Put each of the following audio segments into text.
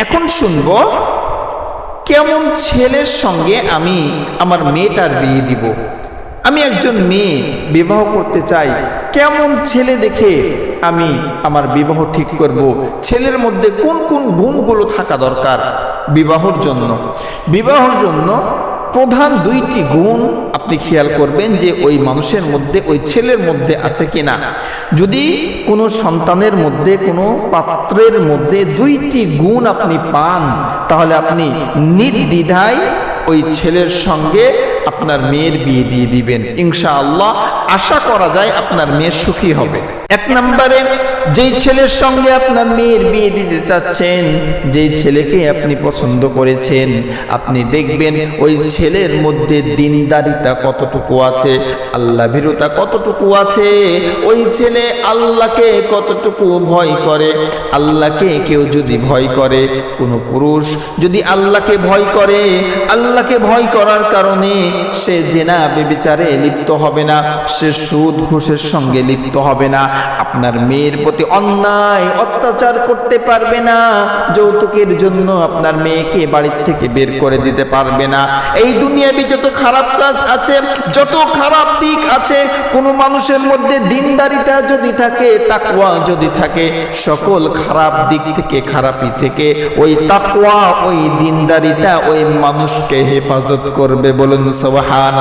এখন শুনব, কেমন ছেলের সঙ্গে আমি আমার মেয়েটার বিয়ে দিব? আমি একজন মেয়ে, বিবাহ করতে চাই। কেমন ছেলে দেখে আমি আমার বিবাহ ঠিক করব? ছেলের মধ্যে কোন কোন গুণগুলো থাকা দরকার? বিবাহর জন্য। বিবাহর জন্য প্রধান দুইটি গুণ আপনি খেয়াল করবেন যে ওই মানুষের মধ্যে, ওই ছেলের মধ্যে আছে কিনা। যদি কোনো সন্তানের মধ্যে, কোনো পাত্রের মধ্যে দুইটি গুণ আপনি পান, তাহলে আপনি নির্দ্বিধায় ওই ছেলের সঙ্গে আপনার মেয়ের বিয়ে দিয়ে দিবেন। ইনশাআল্লাহ আশা করা যায় আপনার মেয়ে সুখী হবে। এক নম্বরে, যেই ছেলের সঙ্গে আপনার মেয়ের বিয়ে দিতে চাচ্ছেন, যেই ছেলেকে আপনি পছন্দ করেছেন, আপনি দেখবেন ওই ছেলের মধ্যে দিনদারিতা কতটুকু আছে আল্লাহ ভীরুতা কতটুকু আছে, ওই ছেলে আল্লাহকে কতটুকু ভয় করে, আল্লাহকে কেউ যদি ভয় করে, কোনো পুরুষ যদি আল্লাহকে ভয় করে, আল্লাহকে ভয় করার কারণে সে জেনা, বেবিচারে লিপ্ত হবে না, সে সুদ ঘুষের সঙ্গে লিপ্ত হবে না আপনার মেয়ের প্রতি অন্যায়, অত্যাচার করতে পারবে না। যৌতুকের জন্য আপনার মেয়েকে বাড়ির থেকে বের করে দিতে পারবে না। এই দুনিয়াবি যত খারাপ কাজ আছে, যত খারাপ দিক আছে, কোনো মানুষের মধ্যে দিনদারিতা যদি থাকে, তাকওয়া যদি থাকে, সকল খারাপ দিক থেকে, খারাপি থেকে, ওই তাকওয়া, ওই দিনদারিতা ওই মানুষকে হেফাজত করবে বলুন সোহান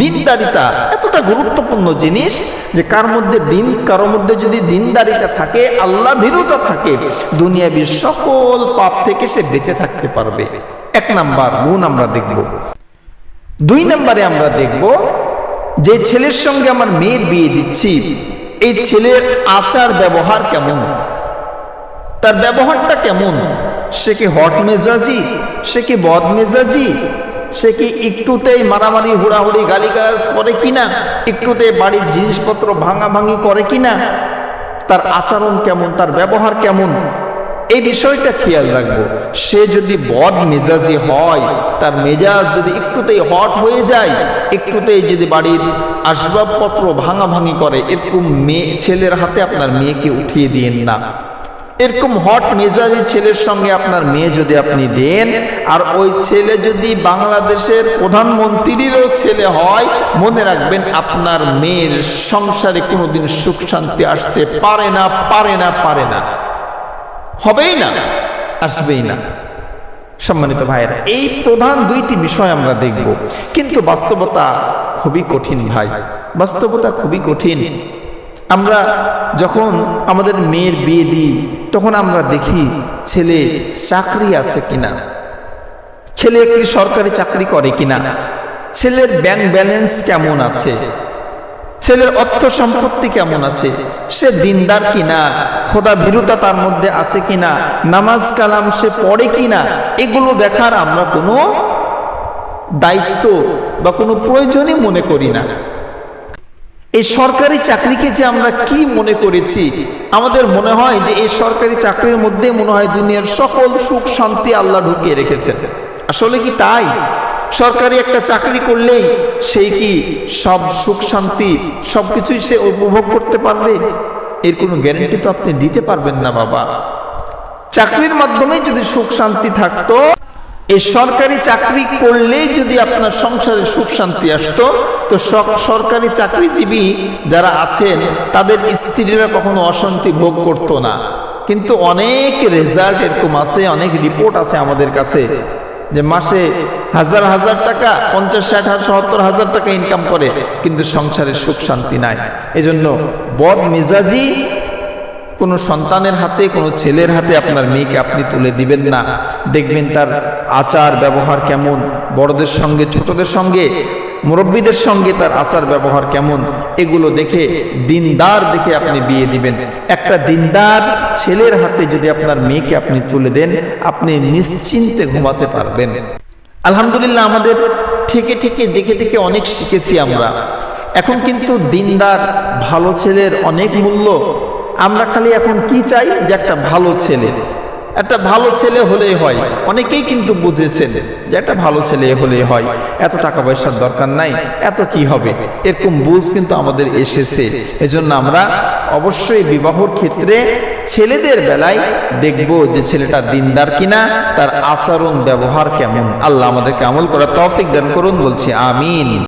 দিনদারিতা। এতটা গুরুত্বপূর্ণ জিনিস যে কার মধ্যে দিন, কারও মধ্যে যদি দিনদারিতা থাকে, আল্লাহ ভীরুতা থাকে, দুনিয়াবি সকল পাপ থেকে সে বেঁচে থাকতে পারবে। এক নাম্বার, গুণ আমরা দেখব। দুই নাম্বারে আমরা দেখব, যে ছেলের সঙ্গে আমার মেয়ের বিয়ে দিচ্ছি, এই ছেলের আচার ব্যবহার কেমন? তার ব্যবহারটা কেমন? সে কি হট মেজাজি? সে কি বদ মেজাজি? সে কি একটুতেই মারামারি, হুড়াহুড়ি, গালিগালাজ করে কিনা? একটুতে বাড়ির জিনিসপত্র ভাঙাভাঙি করে কিনা? তার আচরণ কেমন, তার ব্যবহার কেমন? এই বিষয়টা খেয়াল রাখব। সে যদি বদ মেজাজি হয়, তার মেজাজ যদি একটুতেই হট হয়ে যায়, একটুতেই যদি বাড়ির আসবাবপত্র ভাঙাভাঙি করে, এরকম মেয়ে, ছেলের হাতে আপনার মেয়েকে উঠিয়ে দিয়েন না। এরকম হট মেজাজি ছেলের সঙ্গে আপনার মেয়ে যদি আপনি দেন, আর ওই ছেলে যদি বাংলাদেশের প্রধানমন্ত্রীরও ছেলে হয়, মনে রাখবেন আপনার মেয়ের সংসারে কোনোদিন সুখ শান্তি আসতে পারে না পারে না পারে না। হবেই না, আসবেই না। সম্মানিত ভাইয়েরা, এই প্রধান দুইটি বিষয় আমরা দেখব। কিন্তু বাস্তবতা খুবই কঠিন ভাই, বাস্তবতা খুবই কঠিন। আমরা যখন আমাদের মেয়ের বিয়ে দিই তখন আমরা দেখি ছেলে চাকরি আছে কিনা? ছেলে একটি সরকারি চাকরি করে কিনা? ছেলের ব্যাংক ব্যালেন্স কেমন আছে? ছেলের অর্থ সম্পত্তি কেমন আছে? সে দিনদার কিনা? খোদা ভীরুতা তার মধ্যে আছে কিনা? নামাজ কালাম সে পড়ে কিনা? এগুলো দেখার আমরা কোনো দায়িত্ব বা কোনো প্রয়োজনই মনে করি না। এই সরকারি চাকরিকে যে আমরা কি মনে করেছি? আমাদের মনে হয় যে এই সরকারি চাকরির মধ্যে মনে হয় দুনিয়ার সকল সুখ শান্তি আল্লাহ ঢুকিয়ে রেখেছে। আসলে কি তাই? সরকারি একটা চাকরি করলেই সেই কি সব সুখ শান্তি সব কিছুই সে উপভোগ করতে পারবে? এর কোনো গ্যারেন্টি তো আপনি দিতে পারবেন না বাবা। চাকরির মাধ্যমে যদি সুখ শান্তি থাকতো এই সরকারি চাকরি করলেই যদি আপনার সংসারে সুখ শান্তি আসতো, তো সরকারি চাকরিজীবী যারা আছেন, তাদের স্ত্রীরা কখনো অশান্তি ভোগ করতো না। কিন্তু অনেক রেজাল্ট এরকম আছে, অনেক রিপোর্ট আছে আমাদের কাছে, যে মাসে হাজার হাজার টাকা, পঞ্চাশ, ষাট হাজার সত্তর হাজার টাকা ইনকাম করে, কিন্তু সংসারে সুখ শান্তি নাই। এজন্য বদ মেজাজি কোনো সন্তানের হাতে, কোনো ছেলের হাতে আপনার মেয়েকে আপনি তুলে দিবেন না। দেখবেন তার আচার ব্যবহার কেমন, বড়দের সঙ্গে, ছোটদের সঙ্গে, মুরব্বীদের সঙ্গে তার আচার ব্যবহার কেমন, এগুলো দেখে, দিনদার দেখে আপনি বিয়ে দিবেন। একটা দিনদার ছেলের হাতে যদি আপনার মেয়েকে আপনি তুলে দেন, আপনি নিশ্চিন্তে ঘুমাতে পারবেন। আলহামদুলিল্লাহ, আমাদের থেকে থেকে, দেখে দেখে অনেক শিখেছি আমরা। এখন কিন্তু দিনদার ভালো ছেলের অনেক মূল্য আমরা খালি এখন কি চাই? যে একটা ভালো ছেলে। একটা ভালো ছেলে হলেই হয়। অনেকেই কিন্তু বুঝেছেন যে একটা ভালো ছেলে হলেই হয়। এত টাকা পয়সার দরকার নাই, এত কি হবে? এরকম বুঝ কিন্তু আমাদের এসেছে। এজন্য আমরা অবশ্যই বিবাহর ক্ষেত্রে ছেলেদের বেলায় দেখব যে ছেলেটা দিনদার কিনা, তার আচরণ, ব্যবহার কেমন। আল্লাহ আমাদেরকে আমল করা তৌফিক দান করুন, বলছি আমিন।